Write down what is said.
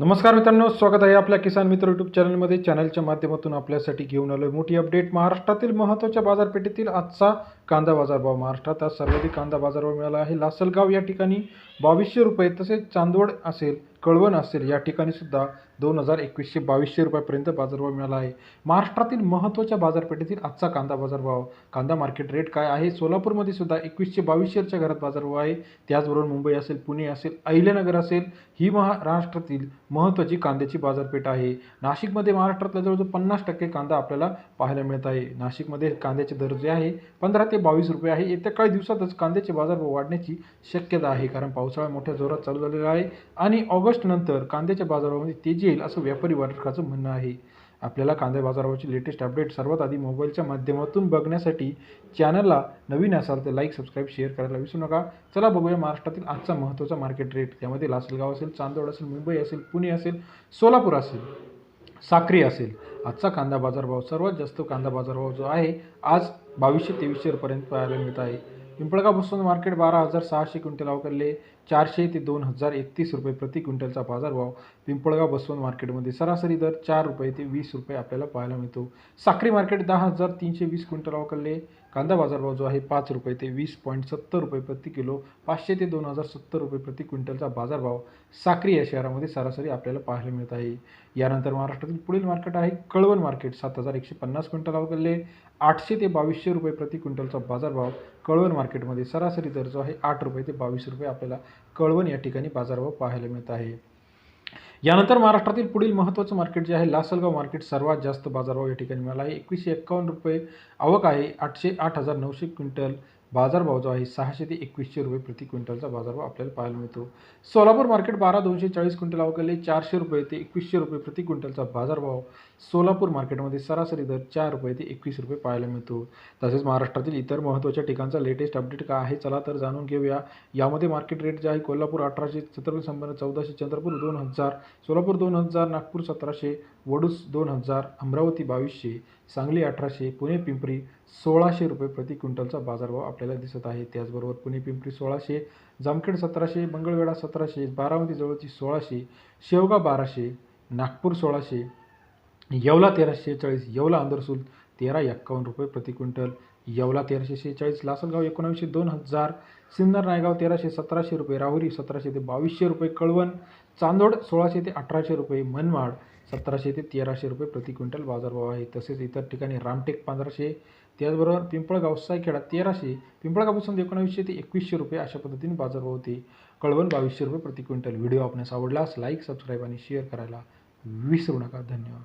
नमस्कार मित्रांनो स्वागत आहे आपल्या किसान मित्र यूट्यूब चॅनलमध्ये चॅनलच्या माध्यमातून आपल्यासाठी घेऊन आलो मोठी अपडेट महाराष्ट्रातील महत्त्वाच्या बाजारपेठेतील आजचा कांदा बाजारभाव महाराष्ट्रात आज सर्वाधिक कांदा बाजारभाव मिळाला आहे. लासलगाव या ठिकाणी बावीसशे रुपये तसेच चांदवड असेल कळवण असेल या ठिकाणी सुद्धा दोन हजार एकवीसशे बावीसशे रुपयापर्यंत बाजारभाव मिळाला आहे. महाराष्ट्रातील महत्त्वाच्या बाजारपेठेतील आजचा कांदा बाजारभाव कांदा मार्केट रेट काय आहे? सोलापूरमध्ये सुद्धा एकवीसशे बावीसशेच्या घरात बाजारभाव आहे. त्याचबरोबर मुंबई असेल पुणे असेल अहिल्यानगर असेल ही महाराष्ट्रातील महत्त्वाची कांद्याची बाजारपेठ आहे. नाशिकमध्ये महाराष्ट्रातला जवळजवळ पन्नास टक्के कांदा आपल्याला पाहायला मिळत आहे. नाशिकमध्ये कांद्याचे दर जे आहे पंधरा ते बावीस रुपये आहे. येत्या काही दिवसातच कांद्याचे बाजारभाव वाढण्याची शक्यता आहे कारण पावसाळा मोठ्या जोरात चालू झालेला आहे. आणि ऑगस्ट नंतर कांद्याच्या बाजारामध्ये तेजी येईल असं व्यापारी वर्गाचं म्हणणं आहे. आपल्याला कांदा बाजारावरची लेटेस्ट अपडेट सर्वात आधी मोबाईलच्या माध्यमातून बघण्यासाठी चॅनलला नवीन असाल तर लाईक सबस्क्राईब शेअर करायला विसरू नका. चला बघूया महाराष्ट्रातील आजचा महत्त्वाचा मार्केट रेट त्यामध्ये लासलगाव असेल चांदवड असेल मुंबई असेल पुणे असेल सोलापूर असेल साक्री असेल. आजचा कांदा बाजारभाव सर्वात जास्त कांदा बाजारभाव जो आहे आज बावीसशे तेवीसशे पाहायला मिळत आहे. पिंपळगाव बसून मार्केट बारा हजार सहाशे क्विंटल अवघडले चारशे ते दोन हजार एकतीस रुपये प्रति क्विंटलचा बाजारभाव पिंपळगाव बसवंत मार्केटमध्ये सरासरी दर चार रुपये ते वीस रुपये आपल्याला पाहायला मिळतो. साखरी मार्केट दहा हजार तीनशे वीस क्विंटल अवघडले कांदा बाजारभाव जो आहे पाच रुपये ते वीस पॉईंट सत्तर रुपये प्रति किलो. पाचशे ते दोन हजार सत्तर रुपये प्रति क्विंटलचा बाजारभाव साक्री या शहरामध्ये सरासरी आपल्याला पाहायला मिळत आहे. यानंतर महाराष्ट्रातील पुढील मार्केट आहे कळवण मार्केट. सात हजार एकशे पन्नास क्विंटल अवघडले आठशे ते बावीसशे रुपये प्रति क्विंटलचा बाजारभाव कळवण मार्केटमध्ये सरासरी दर जो आहे आठ रुपये ते बावीस रुपये आपल्याला कळवण या ठिकाणी बाजारभाव पाहायला मिळत आहे. यानंतर महाराष्ट्रातील पुढील महत्त्वाचं मार्केट जे आहे लासलगाव मार्केट सर्वात जास्त बाजारभाव या ठिकाणी मिळाला आहे. एकवीसशे एक्कावन्न रुपये आवक आहे. आठशे आठ हजार नऊशे क्विंटल बाजारभाव जो आहे. सहाशे ते एकवीसशे रुपये प्रति क्विंटलचा बाजारभाव आपल्याला पाहायला मिळतो. सोलापूर मार्केट बारा दोनशे चाळीस क्विंटल अवघडले. चारशे रुपये ते एकवीसशे रुपये प्रति क्विंटलचा बाजारभाव सोलापूर मार्केटमध्ये सरासरी दर चार रुपये ते एकवीस रुपये पाहायला मिळतो. तसेच महाराष्ट्रातील इतर महत्त्वाच्या ठिकाणचा लेटेस्ट अपडेट काय आहे? चला तर जाणून घेऊया. यामध्ये मार्केट रेट जे आहे कोल्हापूर अठराशे छत्रपती संपन्न चौदाशे चंद्रपूर दोन हजार सोलापूर दोन हजार नागपूर सतराशे वडूस दोन हजार अमरावती बावीसशे सांगली अठराशे पुणे पिंपरी सोळाशे रुपये प्रति क्विंटलचा बाजारभाव आपल्याला दिसत आहे. त्याचबरोबर पुणे पिंपरी सोळाशे जामखेड सतराशे मंगळवेढा सतराशे बारामती जवळची सोळाशे शेवगा बाराशे नागपूर सोळाशे येवला तेराशे चाळीस येवला अंदरसूल तेरा एक्कावन्न रुपये प्रति क्विंटल. येवला तेराशे शेहेचाळीस लासलगाव एकोणावीसशे दोन हजार सिन्नर नायगाव तेराशे सतराशे रुपये राहुरी सतराशे ते बावीसशे रुपये कळवण चांदोड सोळाशे ते अठराशे रुपये मनमाड सतराशे ते तेराशे रुपये प्रति क्विंटल बाजारभाव आहे. तसेच इतर ठिकाणी रामटेक पंधराशे त्याचबरोबर पिंपळगाव सायखेडा तेराशे पिंपळगावपासून एकोणावीसशे ते एकवीसशे रुपये अशा पद्धतीने बाजारभाव होते. कळवण बावीसशे रुपये प्रति क्विंटल. व्हिडिओ आपणास आवडलास लाईक सबस्क्राईब आणि शेअर करायला विसरू नका. धन्यवाद.